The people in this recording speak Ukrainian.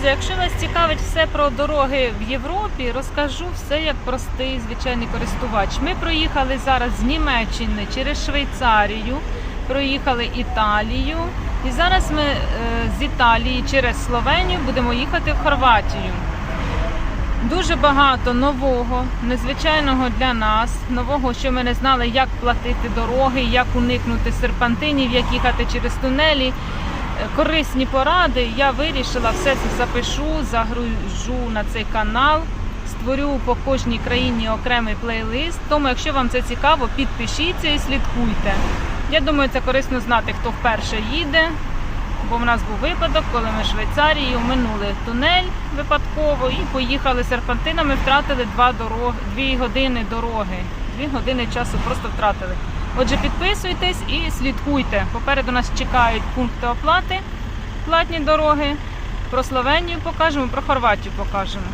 Друзі, якщо вас цікавить все про дороги в Європі, розкажу все як простий звичайний користувач. Ми проїхали зараз з Німеччини через Швейцарію, проїхали Італію, і зараз ми е, з Італії через Словенію будемо їхати в Хорватію. Дуже багато нового, незвичайного для нас, нового, що ми не знали, як платити дороги, як уникнути серпантинів, як їхати через тунелі. Корисні поради. Я вирішила все це запишу, загружу на цей канал, створю по кожній країні окремий плейлист. Тому, якщо вам це цікаво, підпишіться і слідкуйте. Я думаю, це корисно знати, хто вперше їде. Бо в нас був випадок, коли ми в Швейцарії минули тунель випадково і поїхали серпантинами, втратили два дороги, дві години дороги. Дві години часу просто втратили. Отже, підписуйтесь і слідкуйте. Попереду нас чекають пункти оплати, платні дороги. Про Словенію покажемо, про Хорватію покажемо.